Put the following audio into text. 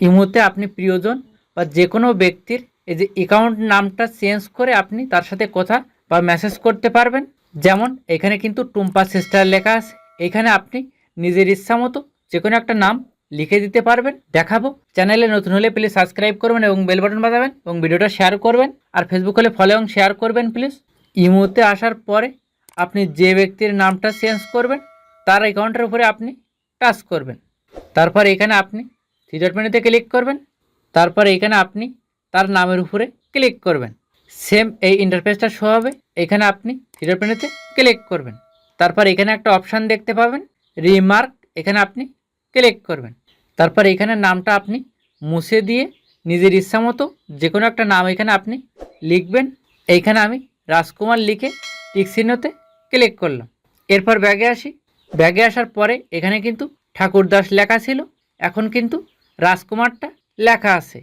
ইমোতে আপনি প্রিয়জন বা যে কোনো ব্যক্তির এই যে অ্যাকাউন্ট নামটা চেঞ্জ করে আপনি তার সাথে কথা বা মেসেজ করতে পারবেন। যেমন এখানে কিন্তু টুম্পা সিস্টার লেখা আছে। এখানে আপনি নিজের ইচ্ছা মতো যে কোনো একটা নাম লিখে দিতে পারবেন। দেখাবো। চ্যানেলে নতুন হলে প্লিজ সাবস্ক্রাইব করবেন এবং বেল বাটন বাজাবেন এবং ভিডিওটা শেয়ার করবেন। আর ফেসবুক হলে ফলো এবং শেয়ার করবেন প্লিজ ইমোতে আসার পরে আপনি যে ব্যক্তির নামটা চেঞ্জ করবেন, তার অ্যাকাউন্টের উপরে আপনি টাচ করবেন। তারপর এখানে আপনি থ্রি ডট মেনুতে ক্লিক করবেন, তারপর এখানে আপনি তার নামের উপরে ক্লিক করবেন। সেম এই ইন্টারফেসটা শো হবে, এখানে আপনি থ্রি ডট মেনুতে ক্লিক করবেন। তারপর এখানে একটা অপশান দেখতে পাবেন রিমার্ক এখানে আপনি ক্লিক করবেন। তারপর এখানে নামটা আপনি মুছে দিয়ে নিজের ইচ্ছা মতো যে কোনো একটা নাম এখানে আপনি লিখবেন। এইখানে আমি রাজকুমার লিখে টিক চিহ্নতে ক্লিক করলাম। এরপর ব্যাগে আসি। ব্যাগে আসার পরে এখানে কিন্তু ঠাকুরদাস লেখা ছিল, এখন কিন্তু রাজকুমারটা লেখা আছে।